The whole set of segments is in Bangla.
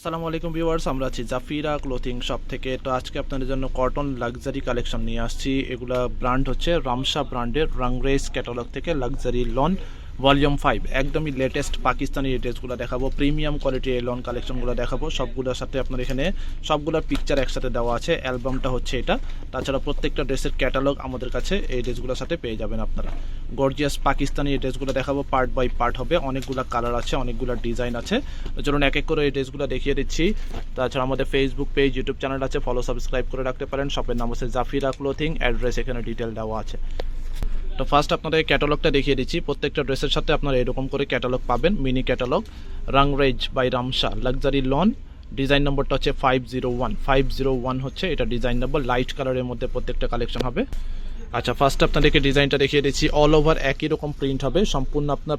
আসসালামু আলাইকুম ভিউয়ার্স, আমরা আছি জাফিরা ক্লোথিং শপ থেকে। তো আজকে আপনাদের জন্য কটন লাক্সারি কালেকশন নিয়ে আসছি। এগুলা ব্র্যান্ড হচ্ছে রামসা ব্র্যান্ডের রাংরেস ক্যাটালগ থেকে লাক্সারি লন ভলিউম ফাইভ একদমই লেটেস্ট পাকিস্তানি ড্রেসগুলো দেখাবো। প্রিমিয়াম কোয়ালিটির এই লন কালেকশনগুলো দেখাবো। সবগুলোর সাথে আপনার এখানে সবগুলোর পিকচার একসাথে দেওয়া আছে। অ্যালবামটা হচ্ছে এটা। তাছাড়া প্রত্যেকটা ড্রেসের ক্যাটালগ আমাদের কাছে এই ড্রেসগুলোর সাথে পেয়ে যাবেন আপনারা। গর্জিয়াস পাকিস্তানি ড্রেসগুলো দেখাবো। পার্ট বাই পার্ট হবে। অনেকগুলো কালার আছে, অনেকগুলো ডিজাইন আছে। চলুন এক এক করে এই ড্রেসগুলো দেখিয়ে দিচ্ছি। তাছাড়া আমাদের ফেসবুক পেজ ইউটিউব চ্যানেল আছে। ফলো সাবস্ক্রাইব করে রাখতে পারেন। শপের নাম হচ্ছে জাফিরা ক্লোথিং অ্যাড্রেস এখানে ডিটেল দেওয়া আছে। তো ফার্স্ট আপনাদের ক্যাটালগটা দেখিয়ে দিচ্ছি। প্রত্যেকটা ড্রেসের সাথে আপনারা এরকম করে ক্যাটালগ পাবেন mini catalogue Rangrez by Ramsha luxury lawn design নম্বরটা হচ্ছে five zero one five zero one হচ্ছে এটা ডিজাইন নম্বর লাইট কালারের মধ্যে প্রত্যেকটা কালেকশন হবে। আচ্ছা ফার্স্ট আপনাদেরকে ডিজাইনটা দেখিয়ে দিচ্ছি। অল ওভার একই রকম প্রিন্ট হবে। সম্পূর্ণ আপনার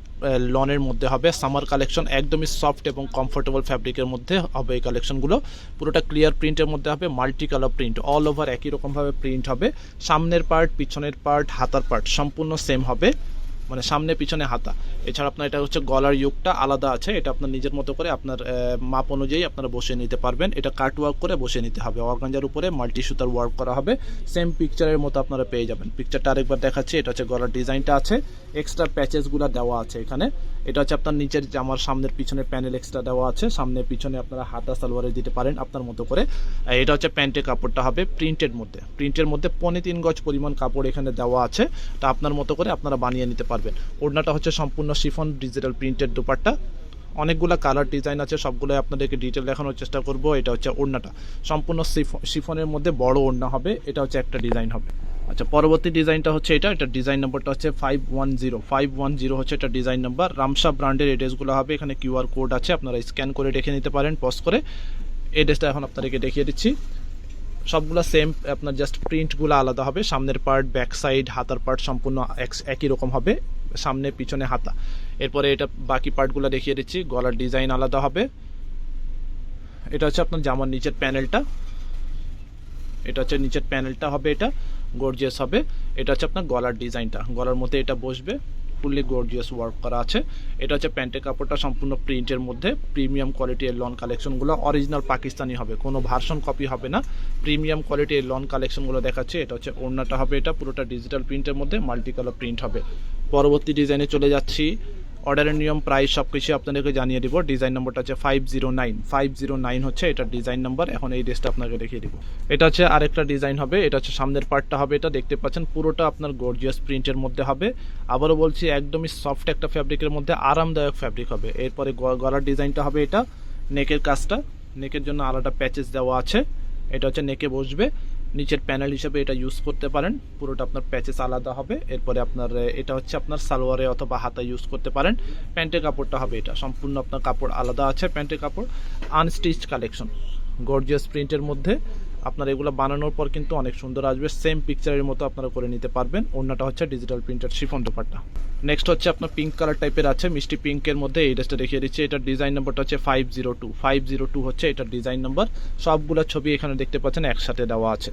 লনের মধ্যে হবে। সামার কালেকশন একদমই সফট এবং কমফোর্টেবল ফ্যাব্রিকের মধ্যে হবে এই কালেকশনগুলো পুরোটা ক্লিয়ার প্রিন্টের মধ্যে হবে multi colour print all over একই রকমভাবে প্রিন্ট হবে। সামনের পার্ট পিছনের পার্ট হাতার পার্ট সম্পূর্ণ সেম হবে। মানে সামনে পিছনে হাতা। এছাড়া আপনার এটা হচ্ছে গলার ইউকটা আলাদা আছে। এটা আপনার নিজের মতো করে আপনার মাপ অনুযায়ী আপনারা বসে নিতে পারবেন। এটা কাট ওয়ার্ক করে বসে নিতে হবে। অর্গানজার উপরে মাল্টি সুতার ওয়ার্ক করা হবে। সেম পিকচারের মতো আপনারা পেয়ে যাবেন। পিকচারটা আরেকবার দেখাচ্ছি। এটা হচ্ছে গলার ডিজাইনটা আছে। এক্সট্রা প্যাচেসগুলো দেওয়া আছে এখানে। এটা হচ্ছে আপনার নিচের জামার সামনের পিছনে প্যানেল এক্সট্রা দেওয়া আছে। সামনে, পিছনে আপনারা হাতা, সালোয়ারে দিতে পারেন আপনার মতো করে। এটা হচ্ছে প্যান্টের কাপড়টা হবে প্রিন্টের মধ্যে। প্রিন্টের মধ্যে পনে তিন গজ পরিমাণ কাপড় এখানে দেওয়া আছে। তা আপনার মতো করে আপনারা বানিয়ে নিতে পারবেন ওড়নাটা হচ্ছে সম্পূর্ণ শিফন ডিজিটাল প্রিন্টের দুপাট্টা। অনেকগুলো কালার ডিজাইন আছে সবগুলো আপনাদেরকে ডিটেল দেখানোর চেষ্টা করব। এটা হচ্ছে ওড়নাটা। সম্পূর্ণ শিফ- শিফনের মধ্যে বড় ওড়না হবে, এটা হচ্ছে একটা ডিজাইন হবে। আচ্ছা পরবর্তী ডিজাইনটা হচ্ছে এটা এটা ডিজাইন নাম্বারটা হচ্ছে five one zero five one zero হচ্ছে এটা ডিজাইন নাম্বার রামসা ব্র্যান্ডের এড্রেসগুলো হবে, এখানে কিউআর কোড আছে, আপনারা স্ক্যান করে রেখে নিতে পারেন পজ করে। এড্রেসটা এখন আপনাদেরকে দেখিয়ে দিচ্ছি। সবগুলো সেম আপনার জাস্ট প্রিন্টগুলো আলাদা হবে। সামনের পার্ট ব্যাক সাইড হাতার পার্ট সম্পূর্ণ এক- একই রকম হবে। সামনে, পিছনে হাতা। এরপরে এটা বাকি পার্টগুলো দেখিয়ে দিচ্ছি। গলার ডিজাইন আলাদা হবে। এটা হচ্ছে আপনার জামার নিচের প্যানেলটা এটা হচ্ছে নিচের প্যানেলটা হবে এটা। গর্জিয়াস হবে। এটা হচ্ছে আপনার গলার ডিজাইনটা গলার মধ্যে এটা বসবে। ফুললি গর্জিয়াস ওয়ার্ক করা আছে। এটা হচ্ছে প্যান্টের কাপড়টা সম্পূর্ণ প্রিন্টের মধ্যে। প্রিমিয়াম কোয়ালিটির লন কালেকশনগুলো অরিজিনাল পাকিস্তানি হবে। কোনো ভার্সন কপি হবে না। প্রিমিয়াম কোয়ালিটির লন কালেকশনগুলো দেখাচ্ছে। এটা হচ্ছে ওড়নাটা হবে এটা। পুরোটা ডিজিটাল প্রিন্টের মধ্যে মাল্টি কালার প্রিন্ট হবে। পরবর্তী ডিজাইনে চলে যাচ্ছি। অর্ডারের নিয়ম, প্রাইস সব কিছু আপনাদেরকে জানিয়ে দিব। ডিজাইন নম্বরটা হচ্ছে five zero nine five zero nine হচ্ছে, এটা ডিজাইন নাম্বার। এখন এই ড্রেসটা আপনাকে দেখিয়ে দিব। এটা হচ্ছে আরেকটা ডিজাইন হবে, এটা হচ্ছে সামনের পার্টটা হবে, এটা দেখতে পাচ্ছেন পুরোটা আপনার গর্জিয়াস প্রিন্টের মধ্যে হবে। আবারও বলছি, একদমই সফট একটা ফ্যাব্রিকের মধ্যে আরামদায়ক ফ্যাব্রিক হবে। এরপরে গলার ডিজাইনটা হবে এটা নেকের কাজটা। নেকের জন্য আলাদা প্যাচেস দেওয়া আছে। এটা হচ্ছে নেকে বসবে। নিচের প্যানেল হিসেবে এটা ইউজ করতে পারেন। পুরোটা আপনার প্যাচেস আলাদা হবে। এরপরে আপনার এটা হচ্ছে আপনার সালোয়ারে অথবা হাতা ইউজ করতে পারেন। প্যান্টের কাপড়টা হবে এটা। সম্পূর্ণ আপনার কাপড় আলাদা আছে প্যান্টের কাপড়। আনস্টিচ কালেকশন গর্জিয়াস প্রিন্টের মধ্যে। আপনার এগুলো বানানোর পর কিন্তু অনেক সুন্দর আসবে। সেম পিকচারের মতো আপনারা করে নিতে পারবেন। অন্যটা হচ্ছে digital printer chiffon dupatta next হচ্ছে আপনার পিঙ্ক কালার টাইপের আছে, মিষ্টি পিঙ্কের মধ্যে এই ড্রেসটা দেখিয়ে দিচ্ছি। এটার ডিজাইন নাম্বারটা হচ্ছে five zero two five zero two হচ্ছে এটার ডিজাইন নাম্বার সবগুলো ছবি এখানে দেখতে পাচ্ছেন, একসাথে দেওয়া আছে।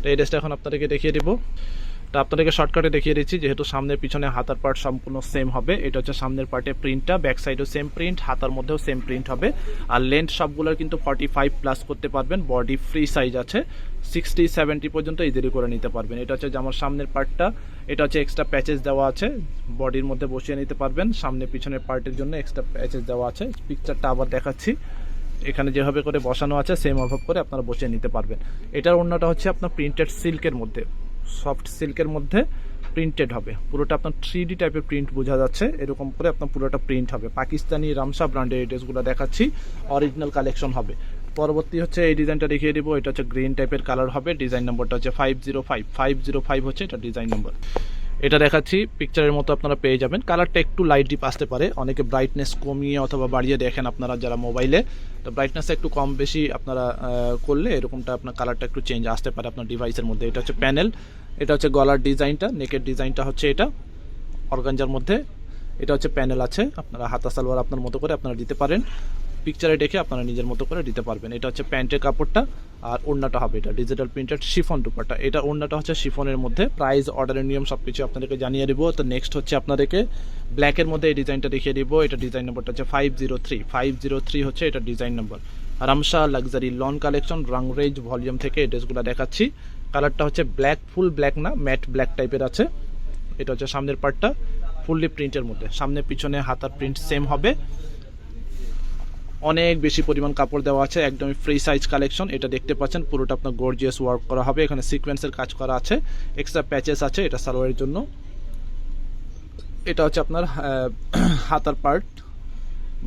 তো এই ড্রেসটা এখন আপনাদেরকে দেখিয়ে দেবো। তো আপনাদেরকে শর্টকাটে দেখিয়ে দিচ্ছি, যেহেতু সামনের পিছনে, হাতার পার্ট সম্পূর্ণ সেম হবে। এটা হচ্ছে সামনের পার্টে প্রিন্টটা ব্যাক সাইডেও সেম প্রিন্ট হাতার মধ্যেও সেম প্রিন্ট হবে। আর লেন্থ সবগুলোর কিন্তু ফর্টি ফাইভ প্লাস করতে পারবেন বডি ফ্রি সাইজ আছে। সিক্সটি সেভেন্টি পর্যন্ত ইজিলি করে নিতে পারবেন। এটা হচ্ছে জামার সামনের পার্টটা এটা হচ্ছে এক্সট্রা প্যাচেস দেওয়া আছে। বডির মধ্যে বসিয়ে নিতে পারবেন। সামনে পিছনের পার্টের জন্য এক্সট্রা প্যাচেস দেওয়া আছে। পিকচারটা আবার দেখাচ্ছি। এখানে যেভাবে করে বসানো আছে সেম অভাব করে আপনারা বসিয়ে নিতে পারবেন। এটার অন্যটা হচ্ছে আপনার প্রিন্টেড সিল্কের মধ্যে। সফট সিল্কের মধ্যে প্রিন্টেড হবে। পুরোটা আপনার থ্রি ডি টাইপের প্রিন্ট বোঝা যাচ্ছে। এরকম করে আপনার পুরোটা প্রিন্ট হবে। পাকিস্তানি রামসা ব্র্যান্ডের ড্রেসগুলো দেখাচ্ছি। অরিজিনাল কালেকশন হবে। পরবর্তী হচ্ছে এই ডিজাইনটা দেখিয়ে দেবো। এটা হচ্ছে গ্রিন টাইপের কালার হবে। ডিজাইন নম্বরটা হচ্ছে five zero five five zero five হচ্ছে এটা ডিজাইন নম্বর এটা দেখাচ্ছি পিকচারের মতো আপনারা পেয়ে যাবেন। কালারটা একটু লাইট ডিপ আসতে পারে। অনেকে ব্রাইটনেস কমিয়ে অথবা বাড়িয়ে দেখেন আপনারা যারা মোবাইলে তো ব্রাইটনেসটা একটু কম বেশি আপনারা করলে এরকমটা আপনার কালারটা একটু চেঞ্জ আসতে পারে আপনার ডিভাইসের মধ্যে। এটা হচ্ছে প্যানেল এটা হচ্ছে গলার ডিজাইনটা নেকের ডিজাইনটা হচ্ছে এটা। অর্গানজার মধ্যে এটা হচ্ছে প্যানেল আছে। আপনারা হাতা সালোয়ার আপনার মতো করে আপনারা দিতে পারেন। পিকচারে দেখে আপনারা নিজের মতো করে দিতে পারবেন। এটা হচ্ছে প্যান্টের কাপড়টা আর ওড়নাটা হবে এটা ডিজিটাল প্রিন্টেড শিফন দুপাট্টা। এটা ওড়নাটা হচ্ছে শিফনের মধ্যে। প্রাইস অর্ডারের নিয়ম সব কিছু আপনাদেরকে জানিয়ে দেবো। তো নেক্সট হচ্ছে আপনাদেরকে ব্ল্যাকের মধ্যে এই ডিজাইনটা দেখিয়ে দিব। এটা ডিজাইন নম্বরটা হচ্ছে five zero three five zero three হচ্ছে এটা ডিজাইন নম্বর Ramsha luxury lawn collection Rangrez volume থেকে এই ড্রেসগুলো দেখাচ্ছি। কালারটা হচ্ছে ব্ল্যাক ফুল ব্ল্যাক না ম্যাট ব্ল্যাক টাইপের আছে। এটা হচ্ছে সামনের পার্টটা ফুললি প্রিন্টের মধ্যে। সামনে, পিছনে, হাতার প্রিন্ট সেম হবে। অনেক বেশি পরিমাণ কাপড় দেওয়া আছে, একদমই ফ্রি সাইজ কালেকশন এটা দেখতে পাচ্ছেন, পুরোটা আপনার গর্জিয়াস ওয়ার্ক করা হবে, এখানে সিকোয়েন্সের কাজ করা আছে এক্সট্রা প্যাচেস আছে এটা সালোয়ারের জন্য। এটা হচ্ছে আপনার হাতার পার্ট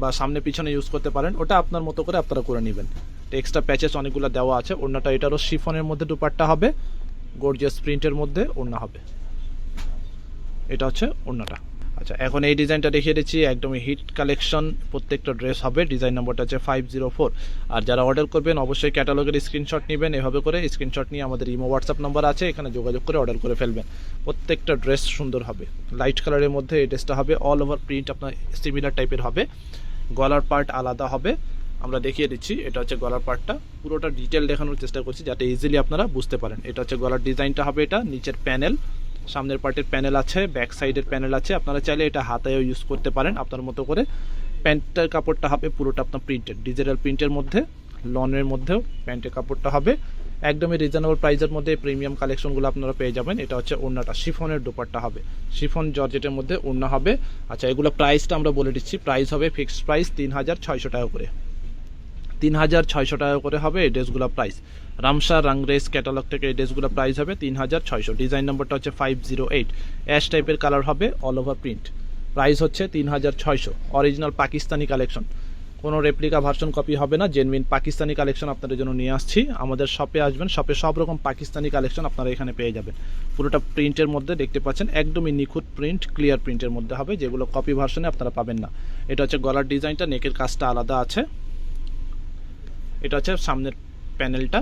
বা সামনে পিছনে ইউজ করতে পারেন, ওটা আপনার মতো করে আপনারা করে নেবেন। এক্সট্রা প্যাচেস অনেকগুলো দেওয়া আছে, ওড়নাটা এটারও শিফনের মধ্যে দুপাট্টা হবে গর্জিয়াস প্রিন্টের মধ্যে ওড়না হবে। এটা হচ্ছে ওড়নাটা। আচ্ছা এখন এই ডিজাইনটা দেখিয়ে দিচ্ছি, একদমই হিট কালেকশন, প্রত্যেকটা ড্রেস হবে, ডিজাইন নাম্বারটা হচ্ছে ফাইভ জিরো ফোর আর যারা অর্ডার করবেন, অবশ্যই ক্যাটালগের স্ক্রিনশট নেবেন, এভাবে করে স্ক্রিনশট নিয়ে আমাদের ইমো হোয়াটসঅ্যাপ নাম্বার আছে, এখানে যোগাযোগ করে অর্ডার করে ফেলবেন। প্রত্যেকটা ড্রেস সুন্দর হবে লাইট কালারের মধ্যে এই ড্রেসটা হবে অল ওভার প্রিন্ট আপনার সিমিলার টাইপের হবে, গলার পার্ট আলাদা হবে। আমরা দেখিয়ে দিচ্ছি, এটা হচ্ছে গলার পার্টটা পুরোটা ডিটেল দেখানোর চেষ্টা করছি, যাতে ইজিলি আপনারা বুঝতে পারেন। এটা হচ্ছে গলার ডিজাইনটা হবে এটা, নিচের প্যানেল সামনের পার্টের প্যানেল আছে ব্যাক সাইডের প্যানেল আছে। আপনারা চাইলে এটা হাতায়ও ইউজ করতে পারেন। আপনার মতো করে প্যান্টের কাপড়টা হবে পুরোটা আপনার প্রিন্টেড ডিজিটাল প্রিন্টের মধ্যে লনের মধ্যেও প্যান্টের কাপড়টা হবে। একদমই রিজনেবল প্রাইজের মধ্যে প্রিমিয়াম কালেকশনগুলো আপনারা পেয়ে যাবেন। এটা হচ্ছে ওড়নাটা শিফনের দোপাট্টা হবে। শিফন জর্জেটের মধ্যে ওড়না হবে। আচ্ছা এগুলো প্রাইসটা আমরা বলে দিচ্ছি। প্রাইস হবে ফিক্সড প্রাইস তিন হাজার ছয়শো টাকা করে। তিন হাজার ছয়শো টাকা করে হবে এই ড্রেসগুলো প্রাইস রামসা রাংরেস ক্যাটালগ থেকে এই ড্রেসগুলো প্রাইস হবে তিন হাজার ছয়শো। ডিজাইন নম্বরটা হচ্ছে ফাইভ জিরো এইট অ্যাশ টাইপের কালার হবে অল ওভার প্রিন্ট প্রাইস হচ্ছে তিন হাজার ছয়শো। অরিজিনাল পাকিস্তানি কালেকশন কোনো রেপ্লিকা ভার্সন কপি হবে না। জেনমিন পাকিস্তানি কালেকশন আপনাদের জন্য নিয়ে আসছি। আমাদের শপে আসবেন। শপে সব রকম পাকিস্তানি কালেকশন আপনারা এখানে পেয়ে যাবেন। পুরোটা প্রিন্টের মধ্যে দেখতে পাচ্ছেন, একদমই নিখুঁত প্রিন্ট ক্লিয়ার প্রিন্টের মধ্যে হবে। যেগুলো কপি ভার্সনে আপনারা পাবেন না। এটা হচ্ছে গলার ডিজাইনটা নেকের কাজটা আলাদা আছে। এটা হচ্ছে সামনের প্যানেলটা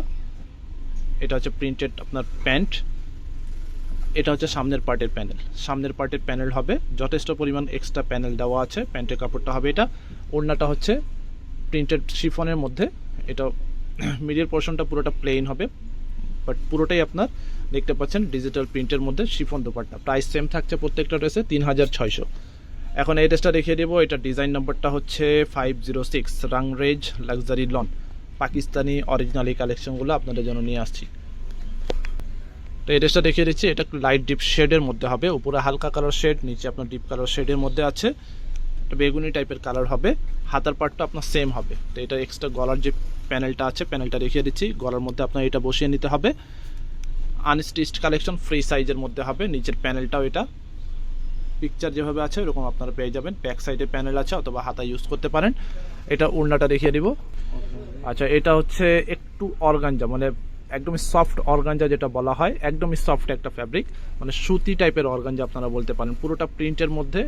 এটা হচ্ছে প্রিন্টেড আপনার প্যান্ট এটা হচ্ছে সামনের পার্টের প্যানেল সামনের পার্টের প্যানেল হবে, যথেষ্ট পরিমাণ এক্সট্রা প্যানেল দেওয়া আছে প্যান্টের কাপড়টা হবে এটা। ওড়নাটা হচ্ছে প্রিন্টেড শিফনের মধ্যে, এটা মিডিল পোর্শনটা পুরোটা প্লেন হবে। বাট পুরোটাই আপনার দেখতে পাচ্ছেন ডিজিটাল প্রিন্টের মধ্যে শিফন দোপাট্টা। প্রাইস সেম থাকছে প্রত্যেকটা ড্রেসে তিন হাজার ছয়শো। এখন এই ড্রেসটা দেখিয়ে দেবো, এটা ডিজাইন নাম্বারটা হচ্ছে five zero six Rangrez luxury lawn Pakistani original এই কালেকশনগুলো আপনাদের জন্য নিয়ে আসছি। তো এই ড্রেসটা দেখিয়ে দিচ্ছি, এটা লাইট ডিপ শেডের মধ্যে হবে, উপরে হালকা কালার শেড নিচে আপনার ডিপ কালার শেডের মধ্যে আছে। একটা বেগুনি টাইপের কালার হবে, হাতার পার্টটা আপনার সেম হবে। তো এটা এক্সট্রা গলার যে প্যানেলটা আছে প্যানেলটা দেখিয়ে দিচ্ছি, গলার মধ্যে আপনার এটা বসিয়ে নিতে হবে। আনস্টিচড কালেকশন ফ্রি সাইজের মধ্যে হবে, নিচের প্যানেলটাও এটা। পিকচার যেভাবে আছে, ওরকম আপনারা পেয়ে যাবেন। ব্যাক সাইডে প্যানেল আছে, অথবা হাতা ইউজ করতে পারেন। এটা উড়নাটা দেখিয়ে দিব। আচ্ছা এটা হচ্ছে একটু অর্গানজা মানে একদমই সফট অর্গানজা যেটা বলা হয়, একদমই সফট একটা ফ্যাব্রিক মানে সুতি টাইপের অর্গানজা আপনারা বলতে পারেন। পুরোটা প্রিন্টের মধ্যে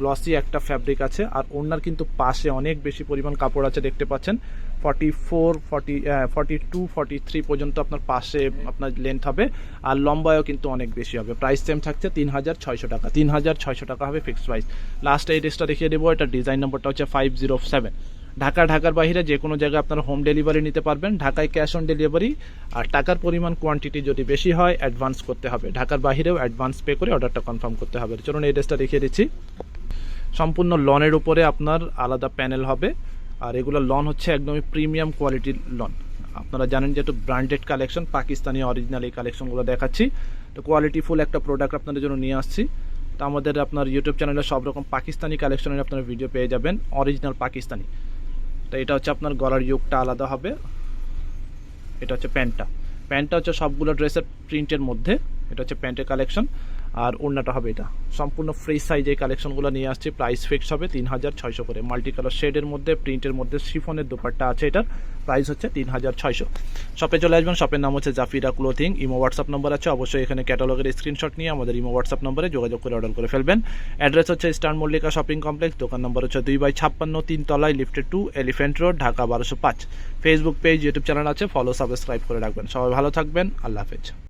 গ্লসি একটা ফ্যাব্রিক আছে, আর ওনার কিন্তু পাশে অনেক বেশি পরিমাণ কাপড় আছে, দেখতে পাচ্ছেন। Forty four forty forty two forty three পর্যন্ত আপনার পাশে আপনার লেন্থ হবে, আর লম্বায়ও কিন্তু অনেক বেশি হবে। প্রাইস সেম থাকছে তিন হাজার ছয়শো টাকা, তিন হাজার ছয়শো টাকা হবে ফিক্সড প্রাইস লাস্ট এই ড্রেসটা দেখিয়ে দেবো, এটা ডিজাইন নম্বরটা হচ্ছে ফাইভ জিরো সেভেন ঢাকা, ঢাকার বাইরে যে কোনো জায়গায় আপনারা হোম ডেলিভারি নিতে পারবেন। ঢাকায় ক্যাশ অন ডেলিভারি আর টাকার পরিমাণ কোয়ান্টিটি যদি বেশি হয় অ্যাডভান্স করতে হবে। ঢাকার বাইরেও অ্যাডভান্স পে করে অর্ডারটা কনফার্ম করতে হবে। চলুন এই ড্রেসটা দেখিয়ে দিচ্ছি। সম্পূর্ণ লনের উপরে আপনার আলাদা প্যানেল হবে। আর এগুলো লন হচ্ছে একদমই প্রিমিয়াম কোয়ালিটির লন আপনারা জানেন যেহেতু ব্র্যান্ডেড কালেকশন পাকিস্তানি অরিজিনাল এই কালেকশনগুলো দেখাচ্ছি। তো কোয়ালিটি ফুল একটা প্রোডাক্ট আপনাদের জন্য নিয়ে আসছি। তো আমাদের আপনার ইউটিউব চ্যানেলে সব রকম পাকিস্তানি কালেকশনের আপনারা ভিডিও পেয়ে যাবেন। অরিজিনাল পাকিস্তানি। তো এটা হচ্ছে আপনার গলার ইয়োগটা আলাদা হবে। এটা হচ্ছে প্যান্টটা। প্যান্টটা হচ্ছে সবগুলো ড্রেসের প্রিন্টের মধ্যে। এটা হচ্ছে প্যান্টের কালেকশন। আর ওড়নাটা হবে এটা। সম্পূর্ণ ফ্রি সাইজ কালেকশনগুলো নিয়ে আসছি। প্রাইস ফিক্স হবে তিন হাজার ছয়শো করে। মাল্টি কালার শেডের মধ্যে প্রিন্টের মধ্যে শিফনের দোপাট্টা আছে এটার। প্রাইস হচ্ছে তিন হাজার ছয়শো শপে চলে আসবেন। শপের নাম হচ্ছে জাফিরা ক্লোথিং ইমো হোয়াটসঅ্যাপ নম্বর আছে। অবশ্যই এখানে ক্যাটালগের স্ক্রিনশট নিয়ে আমাদের ইমো হোয়াটসঅ্যাপ নম্বরে যোগাযোগ করে অর্ডার করে ফেলবেন। অ্যাড্রেস হচ্ছে স্টার মল্লিকা শপিং কমপ্লেক্স দোকান নম্বর হচ্ছে দুই বাই ছাপ্পান্ন তিন তলায় লিফটেড টু এলিফেন্ট রোড ঢাকা বারোশো পাঁচ। ফেসবুক পেজ ইউটিউব চ্যানেল আছে। ফলো সাবস্ক্রাইব করে রাখবেন। সবাই ভালো থাকবেন। আল্লাহ হাফেজ।